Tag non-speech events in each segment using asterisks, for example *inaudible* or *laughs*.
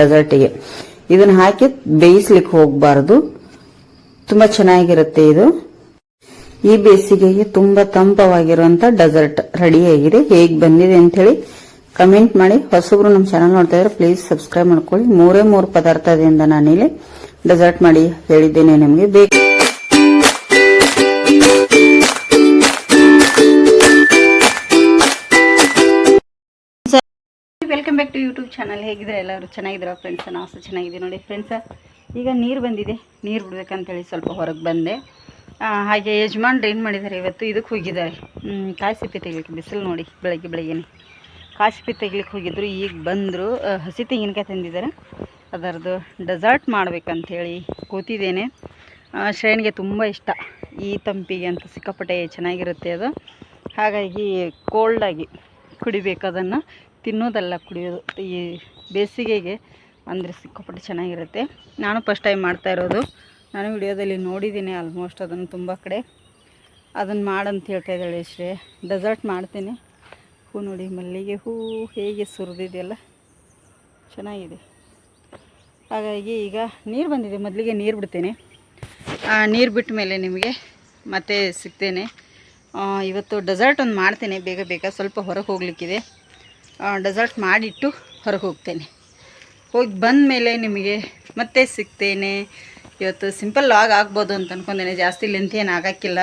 ಡೆಸರ್ಟಿಗೆ. ಇದನ್ನ ಹಾಕಿ ಬೇಯಿಸ್ಲಿಕ್ಕೆ ಹೋಗ್ಬಾರ್ದು. ತುಂಬಾ ಚೆನ್ನಾಗಿರುತ್ತೆ ಇದು. ಈ ಬೇಸಿಗೆಗೆ ತುಂಬಾ ತಂಪವಾಗಿರುವಂತ ಡೆಸರ್ಟ್ ರೆಡಿ ಆಗಿದೆ. ಹೇಗ್ ಬಂದಿದೆ ಅಂತ ಹೇಳಿ ಕಮೆಂಟ್ ಮಾಡಿ. ಹೊಸಬ್ರು ನಮ್ಮ ಚಾನಲ್ ನೋಡ್ತಾ ಇದ್ರೆ ಪ್ಲೀಸ್ ಸಬ್ಸ್ಕ್ರೈಬ್ ಮಾಡ್ಕೊಳ್ಳಿ. ಮೂರೇ ಮೂರು ಪದಾರ್ಥದಿಂದ ನಾನಿಲ್ಲಿ ಡೆಸರ್ಟ್ ಮಾಡಿ ಹೇಳಿದ್ದೇನೆ ನಿಮಗೆ. ಬೇಕು welcome back to YouTube channel ಹೇಗಿದ್ರೆ ಎಲ್ಲರೂ ಚೆನ್ನಾಗಿದ್ದೀರಾ ಫ್ರೆಂಡ್ಸ್ ನಾವು ಸಹ ಚೆನ್ನಾಗಿದ್ದೀವಿ ನೋಡಿ ಫ್ರೆಂಡ್ಸ್ ಈಗ ನೀರು ಬಂದಿದೆ. ನೀರು ಬಿಡ್ಬೇಕಂತೇಳಿ ಸ್ವಲ್ಪ ಹೊರಗೆ ಬಂದೆ. ಹಾಗೆ ಯಜಮಾನ್ರು ಏನು ಮಾಡಿದ್ದಾರೆ ಇವತ್ತು? ಇದಕ್ಕೆ ಹೋಗಿದ್ದಾರೆ. ಕಾಯಿ ಸಿಪ್ಪೆ ತೆಗಿಲಿಕ್ಕೆ ಬಿಸಿಲು ನೋಡಿ ಬೆಳಗ್ಗೆ ಬೆಳಗ್ಗೆನೆ. ಕಾಯಿ ಸಿಪ್ಪೆ ತೆಗಿಲಿಕ್ಕೆ ಹೋಗಿದ್ದರು ಈಗ ಬಂದರು. ಹಸಿ ತೆಂಗಿನಕಾಯಿ ತಂದಿದ್ದಾರೆ. ಅದರದ್ದು ಡೆಸರ್ಟ್ ಮಾಡಬೇಕಂಥೇಳಿ ಕೂತಿದ್ದೇನೆ. ಶ್ರೇಣಿಗೆ ತುಂಬ ಇಷ್ಟ. ಈ ತಂಪಿಗೆ ಅಂತ ಸಿಕ್ಕಾಪಟ್ಟೆ ಚೆನ್ನಾಗಿರುತ್ತೆ ಅದು. ಹಾಗಾಗಿ ಕೋಲ್ಡಾಗಿ ಕುಡಿಬೇಕು ಅದನ್ನು. ತಿನ್ನೋದಲ್ಲ ಕುಡಿಯೋದು. ಈ ಬೇಸಿಗೆಗೆ ಅಂದರೆ ಸಿಕ್ಕಾಪಟ್ಟೆ ಚೆನ್ನಾಗಿರುತ್ತೆ. ನಾನು ಫಸ್ಟ್ ಟೈಮ್ ಮಾಡ್ತಾ ಇರೋದು. ನಾನು ವಿಡಿಯೋದಲ್ಲಿ ನೋಡಿದ್ದೀನಿ ಆಲ್ಮೋಸ್ಟ್ ಅದನ್ನು ತುಂಬ ಕಡೆ. ಅದನ್ನು ಮಾಡಂತ ಹೇಳ್ತಾ ಇದ್ದಾಳೆ ಶ್ರೇ ಡೆಸರ್ಟ್ ಮಾಡ್ತೀನಿ. ಹೂ ನೋಡಿ, ಮಲ್ಲಿಗೆ ಹೂ ಹೇಗೆ ಸುರಿದಿದೆಯಲ್ಲ. ಚೆನ್ನಾಗಿದೆ. ಹಾಗಾಗಿ ಈಗ ನೀರು ಬಂದಿದೆ. ಮೊದಲಿಗೆ ನೀರು ಬಿಡ್ತೇನೆ. ನೀರು ಬಿಟ್ಟ ಮೇಲೆ ನಿಮಗೆ ಮತ್ತೆ ಸಿಗ್ತೇನೆ. ಇವತ್ತು ಡೆಸರ್ಟ್ ಒಂದು ಮಾಡ್ತೇನೆ. ಬೇಗ ಬೇಗ ಸ್ವಲ್ಪ ಹೊರಗೆ ಹೋಗಲಿಕ್ಕಿದೆ. ಡೆಸರ್ಟ್ ಮಾಡಿಟ್ಟು ಹೊರಗೆ ಹೋಗ್ತೇನೆ. ಹೋಗಿ ಬಂದ ಮೇಲೆ ನಿಮಗೆ ಮತ್ತೆ ಸಿಗ್ತೇನೆ. ಇವತ್ತು ಸಿಂಪಲ್ ಲಾಗ್ ಆಗ್ಬೋದು ಅಂತ ಅಂದ್ಕೊಂಡೇನೆ ಜಾಸ್ತಿ ಲೆಂತ್ ಏನು ಆಗೋಕ್ಕಿಲ್ಲ.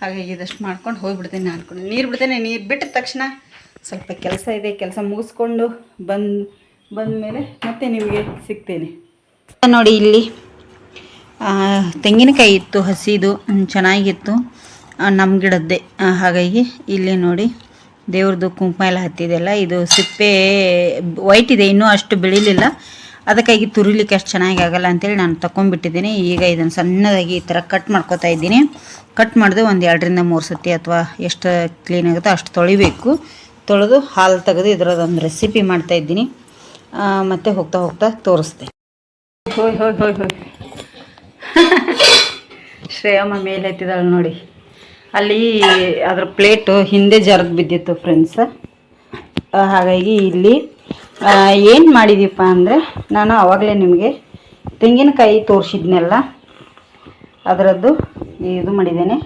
ಹಾಗಾಗಿ ಇದಷ್ಟು ಮಾಡ್ಕೊಂಡು ಹೋಗಿಬಿಡ್ತೇನೆ ಅಂದ್ಕೊಂಡು ನೀರು ಬಿಡ್ತೇನೆ. ನೀರು ಬಿಟ್ಟ ತಕ್ಷಣ ಸ್ವಲ್ಪ ಕೆಲಸ ಇದೆ. ಕೆಲಸ ಮುಗಿಸ್ಕೊಂಡು ಬಂದು, ಬಂದ ಮೇಲೆ ಮತ್ತೆ ನಿಮಗೆ ಸಿಗ್ತೇನೆ. ನೋಡಿ ಇಲ್ಲಿ ತೆಂಗಿನಕಾಯಿ ಇತ್ತು, ಹಸಿದು ಚೆನ್ನಾಗಿತ್ತು ನಮ್ಮ ಗಿಡದ್ದೇ. ಹಾಗಾಗಿ ಇಲ್ಲಿ ನೋಡಿ. ದೇವ್ರದ್ದು ಕುಂಕುಮ ಎಲ್ಲ ಹತ್ತಿದೆಲ್ಲ. ಇದು ಸಿಪ್ಪೆ ವೈಟ್ ಇದೆ ಇನ್ನೂ ಅಷ್ಟು ಬೆಳಿಲಿಲ್ಲ. ಅದಕ್ಕಾಗಿ ತುರಿಲಿಕ್ಕೆ ಅಷ್ಟು ಚೆನ್ನಾಗಿ ಆಗಲ್ಲ ಅಂತೇಳಿ ನಾನು ತಗೊಂಡ್ಬಿಟ್ಟಿದ್ದೀನಿ ಈಗ ಇದನ್ನು ಸಣ್ಣದಾಗಿ ಈ ಥರ ಕಟ್ ಮಾಡ್ಕೊತಾ ಇದ್ದೀನಿ. ಕಟ್ ಮಾಡಿದೆ ಒಂದು ಎರಡರಿಂದ ಮೂರು ಸತಿ ಅಥವಾ ಎಷ್ಟು ಕ್ಲೀನ್ ಆಗುತ್ತೋ ಅಷ್ಟು ತೊಳಿಬೇಕು. ತೊಳೆದು ಹಾಲು ತೆಗೆದು ಇದರದೊಂದು ರೆಸಿಪಿ ಮಾಡ್ತಾ ಇದ್ದೀನಿ. ಮತ್ತು ಹೋಗ್ತಾ ಹೋಗ್ತಾ ತೋರಿಸ್ತೆ. ಹೋಯ್ ಹೋಯ್ ಹೋಯ್ ಹೋಯ್. *laughs* ಶ್ರೇಯಮ್ಮ ಮೇಲೆ ಎತ್ತಿದಾಳೆ ನೋಡಿ. ಅಲ್ಲಿ ಅದ್ರ ಪ್ಲೇಟು ಹಿಂದೆ ಜರದ್ ಬಿದ್ದಿತ್ತು ಫ್ರೆಂಡ್ಸ್ ಹಾಗಾಗಿ ಇಲ್ಲಿ ಏನು ಮಾಡಿದೀಪ ಅಂದರೆ ನಾನು ಆವಾಗಲೇ ನಿಮಗೆ ತೆಂಗಿನಕಾಯಿ ತೋರಿಸಿದ್ನೆಲ್ಲ, ಅದರದ್ದು ಇದು ಮಾಡಿದ್ದೇನೆ.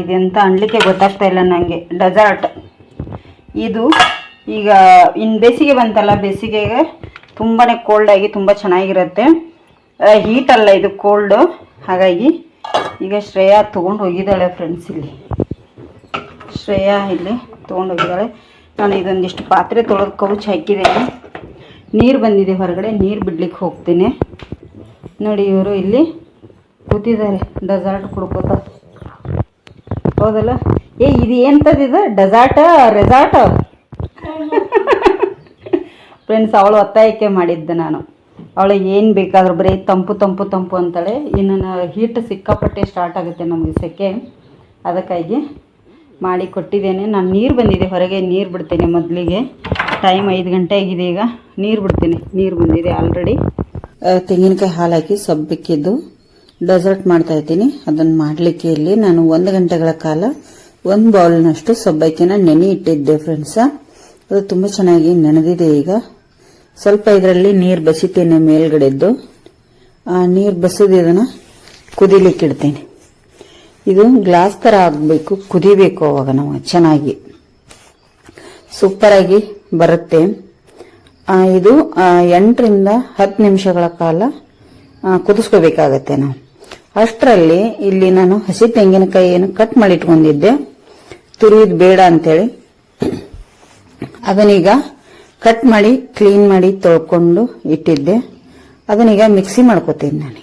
ಇದೆಂತ ಅನ್ಲಿಕ್ಕೆ ಗೊತ್ತಾಗ್ತಾ ಇಲ್ಲ ನನಗೆ ಡೆಸರ್ಟ್ ಇದು ಈಗ ಇನ್ನು ಬೇಸಿಗೆ ಬಂತಲ್ಲ, ಬೇಸಿಗೆಗೆ ತುಂಬಾ ಕೋಲ್ಡಾಗಿ ತುಂಬ ಚೆನ್ನಾಗಿರುತ್ತೆ. ಹೀಟಲ್ಲ ಇದು ಕೋಲ್ಡು ಹಾಗಾಗಿ ಈಗ ಶ್ರೇಯಾ ತೊಗೊಂಡು ಹೋಗಿದ್ದಾಳೆ ಫ್ರೆಂಡ್ಸ್ ಇಲ್ಲಿ. ಶ್ರೇಯಾ ಇಲ್ಲಿ ತೊಗೊಂಡು ಹೋಗಿದ್ದಾಳೆ. ನಾನು ಇದೊಂದಿಷ್ಟು ಪಾತ್ರೆ ತೊಳೆದು ಕೌಚ್ ಹಾಕಿದ್ದೇನೆ. ನೀರು ಬಂದಿದೆ ಹೊರಗಡೆ, ನೀರು ಬಿಡ್ಲಿಕ್ಕೆ ಹೋಗ್ತೀನಿ. ನೋಡಿ, ಇವರು ಇಲ್ಲಿ ಕೂತಿದ್ದಾರೆ. ಡೆಸರ್ಟ್ ಕುಡ್ಕೋತ. ಹೌದಲ್ಲ? ಏ, ಇದು ಎಂಥದ್ದಿದು ಡೆಸರ್ಟ ರೆಸಾರ್ಟ್ ಫ್ರೆಂಡ್ಸ್ ಅವಳು ಒತ್ತಾಯಕ್ಕೆ ಮಾಡಿದ್ದೆ ನಾನು. ಅವಳಿಗೆ ಏನು ಬೇಕಾದ್ರೂ ಬರೀ ತಂಪು ತಂಪು ತಂಪು ಅಂತಾಳೆ. ಇನ್ನು ಹೀಟ್ ಸಿಕ್ಕಾಪಟ್ಟೆ ಸ್ಟಾರ್ಟ್ ಆಗುತ್ತೆ ನಮಗೆ ಸೆಕೆ. ಅದಕ್ಕಾಗಿ ಮಾಡಿ ಕೊಟ್ಟಿದ್ದೇನೆ. ನಾನು ನೀರು ಬಂದಿದೆ, ಹೊರಗೆ ನೀರು ಬಿಡ್ತೇನೆ ಮೊದಲಿಗೆ. ಟೈಮ್ ಐದು ಗಂಟೆ ಆಗಿದೆ ಈಗ. ನೀರು ಬಿಡ್ತೀನಿ, ನೀರು ಬಂದಿದೆ ಆಲ್ರೆಡಿ ತೆಂಗಿನಕಾಯಿ ಹಾಲು ಹಾಕಿ ಸಬ್ಬಕ್ಕಿದ್ದು ಡೆಸರ್ಟ್ ಮಾಡ್ತಾ ಇದ್ದೀನಿ. ಅದನ್ನು ಮಾಡಲಿಕ್ಕೆ ಇಲ್ಲಿ ನಾನು ಒಂದು ಗಂಟೆಗಳ ಕಾಲ ಒಂದು ಬೌಲ್ನಷ್ಟು ಸಬ್ಬಕ್ಕಿನ ನೆನೆ ಇಟ್ಟಿದ್ದೆ ಫ್ರೆಂಡ್ಸ ಅದು ತುಂಬ ಚೆನ್ನಾಗಿ ನೆನೆದಿದೆ ಈಗ. ಸ್ವಲ್ಪ ಇದರಲ್ಲಿ ನೀರು ಬಸಿತೇನೆ ಮೇಲ್ಗಡೆದ್ದು ಆ ನೀರು ಬಸಿದು ಇದನ್ನು ಕುದಿಲಿಕ್ಕೆ ಇಡ್ತೇನೆ. ಇದು ಗ್ಲಾಸ್ ಥರ ಆಗಬೇಕು, ಕುದಿಬೇಕು ಅವಾಗ ನಾವು ಚೆನ್ನಾಗಿ. ಸೂಪರಾಗಿ ಬರುತ್ತೆ. ಇದು ಎಂಟರಿಂದ ಹತ್ತು ನಿಮಿಷಗಳ ಕಾಲ ಕುದಿಸ್ಕೋಬೇಕಾಗತ್ತೆ ನಾವು. ಅಷ್ಟರಲ್ಲಿ ಇಲ್ಲಿ ನಾನು ಹಸಿ ತೆಂಗಿನಕಾಯಿಯನ್ನು ಕಟ್ ಮಾಡಿ ಇಟ್ಕೊಂಡಿದ್ದೆ ತುರಿಯೋದು ಬೇಡ ಅಂತೇಳಿ. ಅದನ್ನೀಗ ಕಟ್ ಮಾಡಿ, ಕ್ಲೀನ್ ಮಾಡಿ ತೊಳ್ಕೊಂಡು ಇಟ್ಟಿದ್ದೆ. ಅದನ್ನೀಗ ಮಿಕ್ಸಿ ಮಾಡ್ಕೋತೀನಿ ನಾನು.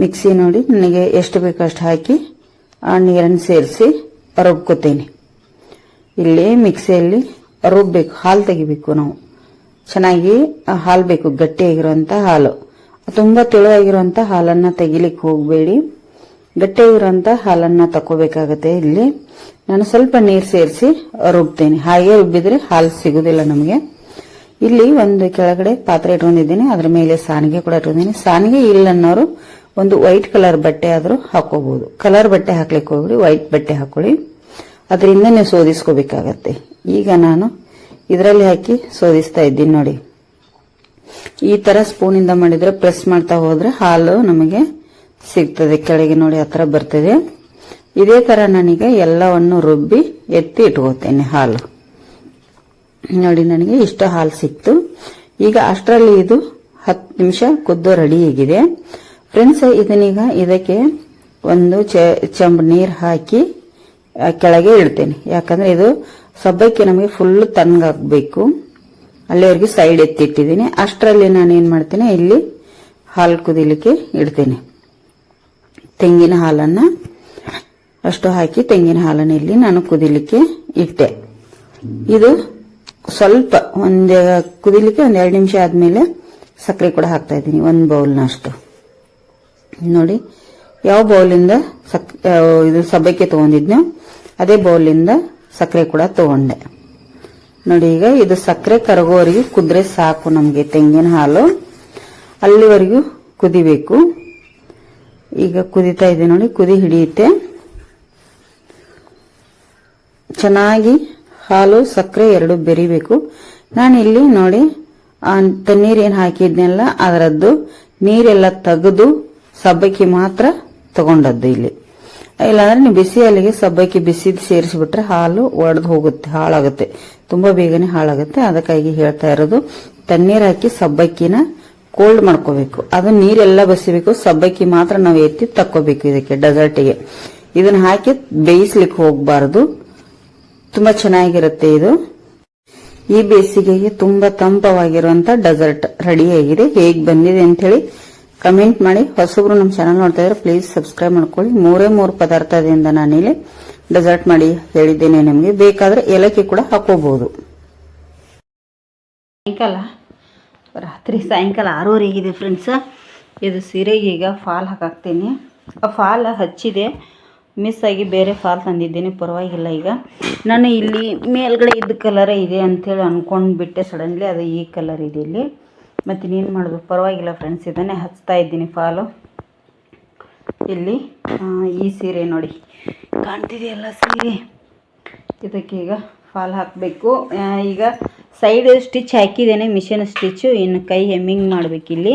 ಮಿಕ್ಸಿ ನೋಡಿ ನನಗೆ ಎಷ್ಟು ಬೇಕಷ್ಟು ಹಾಕಿ, ಆ ನೀರನ್ನು ಸೇರಿಸಿ ರುಬ್ಕೋತೀನಿ. ಇಲ್ಲಿ ಮಿಕ್ಸಿಯಲ್ಲಿ ರುಬ್ಬೇಕು, ಹಾಲು ತೆಗಿಬೇಕು ನಾವು. ಚೆನ್ನಾಗಿ ಹಾಲು ಬೇಕು ಗಟ್ಟಿಯಾಗಿರುವಂಥ ಹಾಲು. ತುಂಬ ತೆಳುವಾಗಿರುವಂಥ ಹಾಲನ್ನು ತೆಗಿಲಿಕ್ಕೆ ಹೋಗಬೇಡಿ. ಗಟ್ಟಿಯಾಗಿರುವಂಥ ಹಾಲನ್ನು ತಗೋಬೇಕಾಗತ್ತೆ ಇಲ್ಲಿ. ನಾನು ಸ್ವಲ್ಪ ನೀರು ಸೇರಿಸಿ ರುಬ್ತೇನೆ. ಹಾಗೆ ರುಬ್ಬಿದ್ರೆ ಹಾಲು ಸಿಗುದಿಲ್ಲ ನಮಗೆ. ಇಲ್ಲಿ ಒಂದು ಕೆಳಗಡೆ ಪಾತ್ರೆ ಇಟ್ಕೊಂಡಿದ್ದೀನಿ. ಅದ್ರ ಮೇಲೆ ಸಾನಿಗೆ ಕೂಡ ಇಟ್ಕೊಂಡಿದ್ದೀನಿ. ಸಾನಿಗೆ ಇಲ್ಲ ಅನ್ನೋರು ಒಂದು ವೈಟ್ ಕಲರ್ ಬಟ್ಟೆ ಆದ್ರೂ ಹಾಕೋಬಹುದು ಕಲರ್ ಬಟ್ಟೆ ಹಾಕ್ಲಿಕ್ಕೆ ಹೋಗ್ಬಿಡಿ, ವೈಟ್ ಬಟ್ಟೆ ಹಾಕೊಳ್ಳಿ. ಅದರಿಂದ ನೀವು ಸೋದಿಸ್ಕೋಬೇಕಾಗತ್ತೆ. ಈಗ ನಾನು ಇದರಲ್ಲಿ ಹಾಕಿ ಸೋದಿಸ್ತಾ ಇದ್ದೀನಿ ನೋಡಿ. ಈ ತರ ಸ್ಪೂನಿಂದ ಮಾಡಿದ್ರೆ ಪ್ರೆಸ್ ಮಾಡ್ತಾ ಹೋದ್ರೆ ಹಾಲು ನಮಗೆ ಸಿಗ್ತದೆ, ಕೆಳಗೆ ನೋಡಿ ಹತ್ರ ಥರ ಬರ್ತದೆ. ಇದೇ ತರ ನನಗೆ ಎಲ್ಲವನ್ನು ರುಬ್ಬಿ ಎತ್ತಿ ಇಟ್ಕೋತೇನೆ ಹಾಲು. ನೋಡಿ, ನನಗೆ ಇಷ್ಟು ಹಾಲು ಸಿಕ್ತು. ಈಗ ಅಷ್ಟರಲ್ಲಿ ಇದು ಹತ್ತು ನಿಮಿಷ ಕುದ್ದು ರೆಡಿ ಆಗಿದೆ. ಫ್ರೆಂಡ್ಸ್ ಇದನ್ನೀಗ ಇದಕ್ಕೆ ಒಂದು ಚಂಬ ನೀರು ಹಾಕಿ ಕೆಳಗೆ ಇಡ್ತೇನೆ. ಯಾಕಂದ್ರೆ ಇದು ಸಬ್ಬಕ್ಕಿ ನಮಗೆ ಫುಲ್ ತಣ್ಣಗಾಗಬೇಕು. ಅಲ್ಲಿವರೆಗೆ ಸೈಡ್ ಎತ್ತಿಟ್ಟಿದ್ದೀನಿ. ಅಷ್ಟರಲ್ಲಿ ನಾನು ಏನು ಮಾಡ್ತೇನೆ, ಇಲ್ಲಿ ಹಾಲು ಕುದಿಲಿಕ್ಕೆ ಇಡ್ತೇನೆ. ತೆಂಗಿನ ಹಾಲನ್ನ ಅಷ್ಟು ಹಾಕಿ ತೆಂಗಿನ ಹಾಲನ್ನು ಇಲ್ಲಿ ನಾನು ಕುದಿಲಿಕ್ಕೆ ಇಟ್ಟೆ. ಇದು ಸ್ವಲ್ಪ ಒಂದು ಕುದಿಲಿಕ್ಕೆ ಒಂದ್ ಎರಡು ನಿಮಿಷ ಆದ್ಮೇಲೆ ಸಕ್ಕರೆ ಕೂಡ ಹಾಕ್ತಾ ಇದ್ದೀನಿ, ಒಂದು ಬೌಲ್ನ ಅಷ್ಟು ನೋಡಿ, ಯಾವ ಬೌಲಿಂದ ಸಕ್ ಇದು ಸಬ್ಬಕ್ಕೆ ತಗೊಂಡಿದ್ನೋ ಅದೇ ಬೌಲಿಂದ ಸಕ್ಕರೆ ಕೂಡ ತಗೊಂಡೆ. ನೋಡಿ, ಈಗ ಇದು ಸಕ್ಕರೆ ಕರಗೋವರೆಗೂ ಕುದ್ರೆ ಸಾಕು ನಮಗೆ ತೆಂಗಿನ ಹಾಲು. ಅಲ್ಲಿವರೆಗೂ ಕುದಿಬೇಕು. ಈಗ ಕುದಿತಾ ಇದೆ ನೋಡಿ, ಕುದಿ ಹಿಡಿಯುತ್ತೆ. ಚೆನ್ನಾಗಿ ಹಾಲು, ಸಕ್ಕರೆ ಎರಡು ಬೆರಿಬೇಕು. ನಾನು ಇಲ್ಲಿ ನೋಡಿ ತಣ್ಣೀರೇನು ಹಾಕಿದ್ನೆಲ್ಲ, ಅದರದ್ದು ನೀರೆಲ್ಲ ತೆಗೆದು ಸಬ್ಬಕ್ಕಿ ಮಾತ್ರ ತಗೊಂಡದ್ದು ಇಲ್ಲಿ. ಇಲ್ಲಾಂದ್ರೆ ನೀವು ಬಿಸಿ ಹಾಲಿಗೆ ಸಬ್ಬಕ್ಕಿ ಬಿಸಿ ಸೇರಿಸಿಬಿಟ್ರೆ ಹಾಲು ಒಡೆದು ಹೋಗುತ್ತೆ, ಹಾಳಾಗುತ್ತೆ. ತುಂಬಾ ಬೇಗನೆ ಹಾಳಾಗುತ್ತೆ. ಅದಕ್ಕಾಗಿ ಹೇಳ್ತಾ ಇರೋದು, ತಣ್ಣೀರ್ ಹಾಕಿ ಸಬ್ಬಕ್ಕಿನ ಕೋಲ್ಡ್ ಮಾಡ್ಕೋಬೇಕು. ಅದು ನೀರೆಲ್ಲ ಬಸಿಬೇಕು ಸಬ್ಬಕ್ಕಿ ಮಾತ್ರ ನಾವು ಎತ್ತಿ ತಕ್ಕೋಬೇಕು ಇದಕ್ಕೆ, ಡೆಸರ್ಟಿಗೆ. ಇದನ್ನ ಹಾಕಿ ಬೇಯಿಸ್ಲಿಕ್ಕೆ ಹೋಗಬಾರದು. ತುಂಬಾ ಚೆನ್ನಾಗಿರುತ್ತೆ ಇದು. ಈ ಬೇಸಿಗೆಗೆ ತುಂಬಾ ತಂಪವಾಗಿರುವಂತ ಡೆಸರ್ಟ್ ರೆಡಿ ಆಗಿದೆ. ಹೇಗ್ ಬಂದಿದೆ ಅಂತ ಹೇಳಿ ಕಮೆಂಟ್ ಮಾಡಿ. ಹೊಸಬ್ರು ನಮ್ಮ ಚಾನಲ್ ನೋಡ್ತಾ ಇದ್ರೆ ಪ್ಲೀಸ್ ಸಬ್ಸ್ಕ್ರೈಬ್ ಮಾಡ್ಕೊಳ್ಳಿ. ಮೂರೇ ಮೂರು ಪದಾರ್ಥದಿಂದ ನಾನಿಲ್ಲಿ ಡೆಸರ್ಟ್ ಮಾಡಿ ಹೇಳಿದ್ದೇನೆ ನಿಮಗೆ. ಬೇಕಾದ್ರೆ ಏಲಕ್ಕಿ ಕೂಡ ಹಾಕೋಬಹುದು ರಾತ್ರಿ ಸಾಯಂಕಾಲ ಆರೂವರೆಗಿದೆ ಫ್ರೆಂಡ್ಸ್ ಇದು ಸೀರೆಗೆ ಈಗ ಫಾಲ್ ಹಾಕಾಕ್ತೀನಿ. ಆ ಫಾಲ್ ಹಚ್ಚಿದೆ. ಮಿಸ್ ಆಗಿ ಬೇರೆ ಫಾಲ್ ತಂದಿದ್ದೀನಿ, ಪರವಾಗಿಲ್ಲ ಈಗ. ನಾನು ಇಲ್ಲಿ ಮೇಲ್ಗಡೆ ಇದ್ದ ಕಲರೇ ಇದೆ ಅಂಥೇಳಿ ಅಂದ್ಕೊಂಡ್ಬಿಟ್ಟೆ ಸಡನ್ಲಿ ಅದು ಈ ಕಲರ್ ಇದೆ ಇಲ್ಲಿ. ಮತ್ತು ನೀನು ಮಾಡೋದು? ಪರವಾಗಿಲ್ಲ ಫ್ರೆಂಡ್ಸ್ ಇದನ್ನೇ ಹಚ್ತಾ ಇದ್ದೀನಿ ಫಾಲು ಇಲ್ಲಿ ಈ ಸೀರೆ ನೋಡಿ. ಕಾಣ್ತಿದೆಯಲ್ಲ ಸೀರೆ? ಇದಕ್ಕೆ ಈಗ ಫಾಲ್ ಹಾಕಬೇಕು. ಈಗ ಸೈಡ್ ಸ್ಟಿಚ್ ಹಾಕಿದ್ದೇನೆ, ಮಿಷಿನ್ ಸ್ಟಿಚ್ಚು ಇನ್ನು ಕೈ ಹೆಮ್ಮಿಂಗ್ ಮಾಡಬೇಕಿಲ್ಲಿ.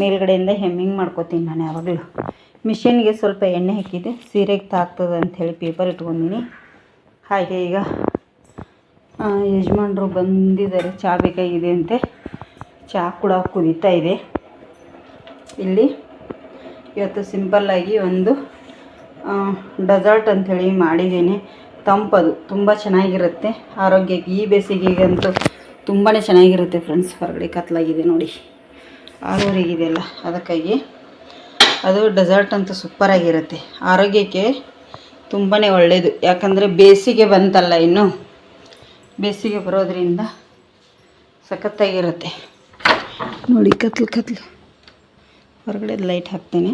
ಮೇಲ್ಗಡೆಯಿಂದ ಹೆಮ್ಮಿಂಗ್ ಮಾಡ್ಕೋತೀನಿ ನಾನು ಯಾವಾಗಲೂ. ಮಿಷಿನ್ಗೆ ಸ್ವಲ್ಪ ಎಣ್ಣೆ ಹಾಕಿದ್ದೆ ಸೀರೆಗೆ ತಾಗ್ತದೆ ಅಂಥೇಳಿ ಪೇಪರ್ ಇಟ್ಕೊಂಡಿನಿ. ಹಾಗೆ ಈಗ ಯಜಮಾನ್ರು ಬಂದಿದ್ದಾರೆ. ಚಹಾ ಬೇಕಾಗಿದೆ ಅಂತೆ. ಚಹಾ ಕೂಡ ಕುದೀತಾ ಇದೆ. ಇಲ್ಲಿ ಇವತ್ತು ಸಿಂಪಲ್ಲಾಗಿ ಒಂದು ಡೆಸರ್ಟ್ ಅಂಥೇಳಿ ಮಾಡಿದ್ದೀನಿ. ತಂಪದು, ತುಂಬ ಚೆನ್ನಾಗಿರುತ್ತೆ. ಆರೋಗ್ಯಕ್ಕೆ, ಈ ಬೇಸಿಗೆಗಂತೂ ತುಂಬಾ ಚೆನ್ನಾಗಿರುತ್ತೆ ಫ್ರೆಂಡ್ಸ್ ಹೊರಗಡೆ ಕತ್ಲಾಗಿದೆ ನೋಡಿ. ಆರೂರಿಗಿದೆಯಲ್ಲ ಅದಕ್ಕಾಗಿ. ಅದು ಡೆಸರ್ಟ್ ಅಂತೂ ಸೂಪರಾಗಿರುತ್ತೆ. ಆರೋಗ್ಯಕ್ಕೆ ತುಂಬಾ ಒಳ್ಳೆಯದು ಯಾಕಂದರೆ ಬೇಸಿಗೆ ಬಂತಲ್ಲ ಇನ್ನು. ಬೇಸಿಗೆ ಬರೋದರಿಂದ ಸಖತ್ತಾಗಿರುತ್ತೆ. ನೋಡಿ, ಕತ್ಲು ಕತ್ಲು. ಹೊರಗಡೆ ಲೈಟ್ ಹಾಕ್ತೇನೆ.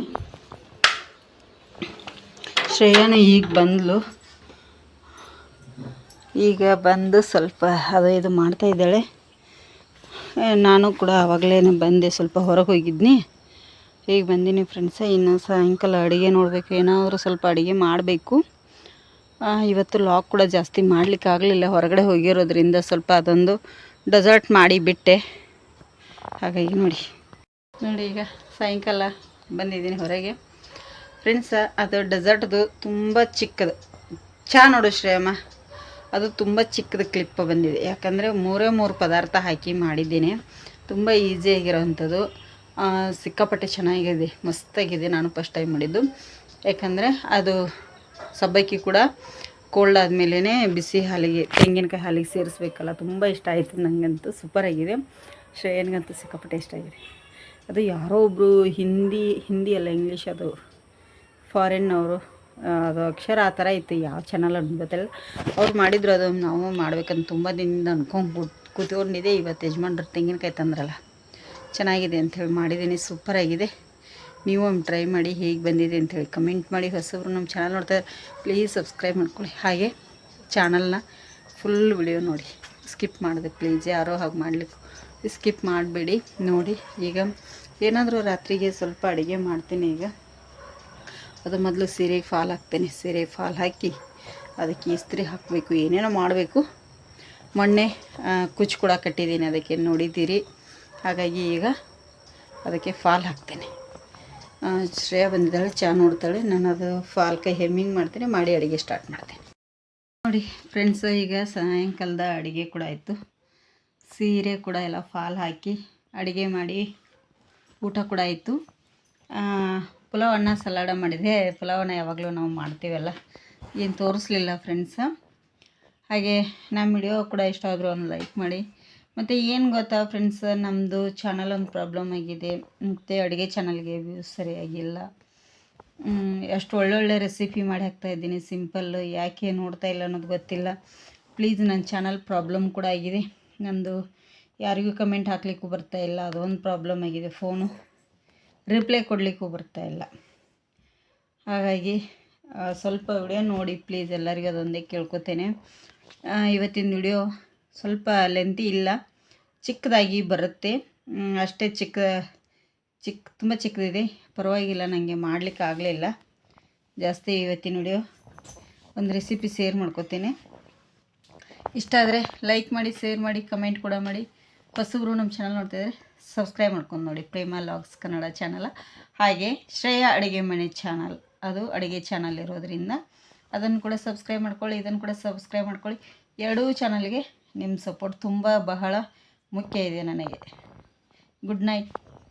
ಶ್ರೇಯಾನ ಈಗ ಬಂದ್ಲು. ಈಗ ಬಂದು ಸ್ವಲ್ಪ ಅದು ಇದು ಮಾಡ್ತಾ ಇದ್ದಾಳೆ. ನಾನು ಕೂಡ ಆವಾಗಲೇ ಬಂದೆ, ಸ್ವಲ್ಪ ಹೊರಗೆ ಹೋಗಿದ್ನಿ. ಈಗ ಬಂದೀನಿ ಫ್ರೆಂಡ್ಸ ಇನ್ನು ಸಾಯಂಕಾಲ ಅಡುಗೆ ನೋಡಬೇಕು, ಏನಾದರೂ ಸ್ವಲ್ಪ ಅಡುಗೆ ಮಾಡಬೇಕು. ಇವತ್ತು ಲಾಕ್ ಕೂಡ ಜಾಸ್ತಿ ಮಾಡ್ಲಿಕ್ಕೆ ಆಗಲಿಲ್ಲ, ಹೊರಗಡೆ ಹೋಗಿರೋದ್ರಿಂದ ಸ್ವಲ್ಪ ಅದೊಂದು ಡೆಸರ್ಟ್ ಮಾಡಿ ಬಿಟ್ಟೆ. ಹಾಗಾಗಿ ನೋಡಿ ನೋಡಿ ಈಗ ಸಾಯಂಕಾಲ ಬಂದಿದ್ದೀನಿ ಹೊರಗೆ. ಫ್ರೆಂಡ್ಸ ಅದು ಡೆಸರ್ಟ್ದು ತುಂಬ ಚಿಕ್ಕದು. ಚಾ ನೋಡು ಶ್ರೇಯಮ್ಮ. ಅದು ತುಂಬ ಚಿಕ್ಕದ ಕ್ಲಿಪ್ ಬಂದಿದೆ. ಯಾಕಂದರೆ ಮೂರೇ ಮೂರು ಪದಾರ್ಥ ಹಾಕಿ ಮಾಡಿದ್ದೀನಿ. ತುಂಬ ಈಸಿಯಾಗಿರೋವಂಥದ್ದು ಸಿಕ್ಕಾಪಟ್ಟೆ ಚೆನ್ನಾಗಿದೆ, ಮಸ್ತಾಗಿದೆ ನಾನು ಫಸ್ಟ್ ಟೈಮ್ ಮಾಡಿದ್ದು. ಯಾಕಂದರೆ ಅದು ಸಬ್ಬಕ್ಕಿ ಕೂಡ ಕೋಲ್ಡ್ ಆದಮೇಲೆ ಬಿಸಿ ಹಾಲಿಗೆ, ತೆಂಗಿನಕಾಯಿ ಹಾಲಿಗೆ ಸೇರಿಸ್ಬೇಕಲ್ಲ, ತುಂಬ ಇಷ್ಟ ಆಯಿತು ನನಗಂತೂ ಸೂಪರಾಗಿದೆ ಶ್ರೇಯನ್ಗಂತೂ ಸಿಕ್ಕಾಪಟ್ಟೆ ಇಷ್ಟ ಆಗಿದೆ. ಅದು ಯಾರೋ ಒಬ್ಬರು ಹಿಂದಿ ಹಿಂದಿ ಅಲ್ಲ ಇಂಗ್ಲೀಷ್ ಅದು. ಫಾರಿನ್ನವರು ಅದು ಅಕ್ಷರ ಆ ಥರ ಇತ್ತು, ಯಾವ ಚಾನಲ್ ಗೊತ್ತಿಲ್ಲ. ಅವ್ರು ಮಾಡಿದ್ರು ಅದು, ನಾವು ಮಾಡ್ಬೇಕಂತ ತುಂಬ ದಿನದಿಂದ ಅನ್ಕೊಂಡು ಕೂತ್ಕೊಂಡಿದ್ದೆ. ಇವತ್ತು ಯಜಮಾನ್ರು ತೆಂಗಿನಕಾಯಿ ತಂದ್ರಲ್ಲ, ಚೆನ್ನಾಗಿದೆ ಅಂಥೇಳಿ ಮಾಡಿದ್ದೀನಿ ಸೂಪರಾಗಿದೆ ನೀವು ಒಮ್ಮೆ ಟ್ರೈ ಮಾಡಿ ಹೇಗೆ ಬಂದಿದೆ ಅಂಥೇಳಿ ಕಮೆಂಟ್ ಮಾಡಿ. ಹೊಸಬ್ರು ನಮ್ಮ ಚಾನಲ್ ನೋಡ್ತಾರೆ ಪ್ಲೀಸ್ ಸಬ್ಸ್ಕ್ರೈಬ್ ಮಾಡ್ಕೊಳ್ಳಿ. ಹಾಗೆ ಚಾನಲ್ನ ಫುಲ್ ವಿಡಿಯೋ ನೋಡಿ. ಸ್ಕಿಪ್ ಮಾಡಿದೆ ಪ್ಲೀಸ್ ಯಾರೋ ಹಾಗೆ ಮಾಡಲಿಕ್ಕೆ ಸ್ಕಿಪ್ ಮಾಡಬೇಡಿ, ನೋಡಿ. ಈಗ ಏನಾದರೂ ರಾತ್ರಿಗೆ ಸ್ವಲ್ಪ ಅಡುಗೆ ಮಾಡ್ತೀನಿ ಈಗ. ಅದು ಮೊದಲು ಸೀರೆಗೆ ಫಾಲ್ ಹಾಕ್ತೇನೆ ಸೀರೆಗೆ ಫಾಲ್ ಹಾಕಿ ಅದಕ್ಕೆ ಇಸ್ತ್ರಿ ಹಾಕಬೇಕು, ಏನೇನೋ ಮಾಡಬೇಕು. ಮೊನ್ನೆ ಕುಚ್ಚು ಕೂಡ ಕಟ್ಟಿದ್ದೀನಿ, ಅದಕ್ಕೆ ನೋಡಿದ್ದೀರಿ. ಹಾಗಾಗಿ ಈಗ ಅದಕ್ಕೆ ಫಾಲ್ ಹಾಕ್ತೇನೆ. ಶ್ರೇಯಾ ಬಂದಿದ್ದಾಳೆ, ಚಾ ನೋಡ್ತಾಳೆ ನಾನು ಅದು ಫಾಲ್ ಕೈ ಹೆಮ್ಮಿಂಗ್ ಮಾಡ್ತೇನೆ, ಮಾಡಿ ಅಡುಗೆ ಸ್ಟಾರ್ಟ್ ಮಾಡ್ತೇನೆ. ನೋಡಿ ಫ್ರೆಂಡ್ಸ್ ಈಗ ಸಾಯಂಕಾಲದ ಅಡುಗೆ ಕೂಡ ಆಯಿತು. ಸೀರೆ ಕೂಡ ಎಲ್ಲ ಫಾಲ್ ಹಾಕಿ ಅಡುಗೆ ಮಾಡಿ ಊಟ ಕೂಡ ಆಯಿತು. ಪುಲಾವ್ ಅನ್ನ ಸಲಾಡ ಮಾಡಿದೆ ಪುಲಾವನ್ನ ಯಾವಾಗಲೂ ನಾವು ಮಾಡ್ತೀವಲ್ಲ? ಏನು ತೋರಿಸ್ಲಿಲ್ಲ ಫ್ರೆಂಡ್ಸ ಹಾಗೆ ನಮ್ಮ ವಿಡಿಯೋ ಕೂಡ ಇಷ್ಟ ಆದರೂ ಒಂದು ಲೈಕ್ ಮಾಡಿ. ಮತ್ತು ಏನು ಗೊತ್ತಾ ಫ್ರೆಂಡ್ಸ್ ನಮ್ಮದು ಚಾನಲ್ ಒಂದು ಪ್ರಾಬ್ಲಮ್ ಆಗಿದೆ. ಮತ್ತು ಅಡುಗೆ ಚಾನಲ್ಗೆ ವ್ಯೂಸ್ ಸರಿಯಾಗಿಲ್ಲ ಎಷ್ಟು ಒಳ್ಳೊಳ್ಳೆ ರೆಸಿಪಿ ಮಾಡಿ ಹಾಕ್ತಾ ಇದ್ದೀನಿ. ಸಿಂಪಲ್ ಯಾಕೆ ನೋಡ್ತಾ ಇಲ್ಲ ಅನ್ನೋದು ಗೊತ್ತಿಲ್ಲ. ಪ್ಲೀಸ್ ನನ್ನ ಚಾನಲ್ ಪ್ರಾಬ್ಲಮ್ ಕೂಡ ಆಗಿದೆ. ನಮ್ಮದು ಯಾರಿಗೂ ಕಮೆಂಟ್ ಹಾಕ್ಲಿಕ್ಕೂ ಬರ್ತಾ ಇಲ್ಲ. ಅದೊಂದು ಪ್ರಾಬ್ಲಮ್ ಆಗಿದೆ ಫೋನು ರಿಪ್ಲೈ ಕೊಡಲಿಕ್ಕೂ ಬರ್ತಾ ಇಲ್ಲ. ಹಾಗಾಗಿ ಸ್ವಲ್ಪ ವಿಡಿಯೋ ನೋಡಿ, ಪ್ಲೀಸ್ ಎಲ್ಲರಿಗೂ ಅದೊಂದೇ ಕೇಳ್ಕೊತೇನೆ. ಇವತ್ತಿನ ವಿಡಿಯೋ ಸ್ವಲ್ಪ ಲೆಂತಿ ಇಲ್ಲ, ಚಿಕ್ಕದಾಗಿ ಬರುತ್ತೆ. ಅಷ್ಟೇ ಚಿಕ್ಕ ಚಿಕ್ಕ ತುಂಬ ಚಿಕ್ಕದಿದೆ. ಪರವಾಗಿಲ್ಲ ನನಗೆ ಮಾಡಲಿಕ್ಕೆ ಆಗಲಿಲ್ಲ ಜಾಸ್ತಿ ಇವತ್ತಿನ ವಿಡಿಯೋ ಒಂದು ರೆಸಿಪಿ ಶೇರ್ ಮಾಡ್ಕೋತೇನೆ. ಇಷ್ಟ ಆದರೆ ಲೈಕ್ ಮಾಡಿ, ಶೇರ್ ಮಾಡಿ, ಕಮೆಂಟ್ ಕೂಡ ಮಾಡಿ. ಹೊಸಬ್ರು ನಮ್ಮ ಚಾನಲ್ ನೋಡ್ತಿದ್ರೆ ಸಬ್ಸ್ಕ್ರೈಬ್ ಮಾಡ್ಕೊಂಡು ನೋಡಿ ಪ್ರೇಮ ಲಾಗ್ಸ್ ಕನ್ನಡ ಚಾನಲ ಹಾಗೆ ಶ್ರೇಯಾ ಅಡುಗೆ ಮನೆ ಚಾನಲ್ ಅದು ಅಡುಗೆ ಚಾನಲ್ ಇರೋದರಿಂದ ಅದನ್ನು ಕೂಡ ಸಬ್ಸ್ಕ್ರೈಬ್ ಮಾಡ್ಕೊಳ್ಳಿ, ಇದನ್ನು ಕೂಡ ಸಬ್ಸ್ಕ್ರೈಬ್ ಮಾಡ್ಕೊಳ್ಳಿ. ಎರಡೂ ಚಾನಲ್ಗೆ ನಿಮ್ಮ ಸಪೋರ್ಟ್ ತುಂಬ ಬಹಳ ಮುಖ್ಯ ಇದೆ ನನಗೆ. Good night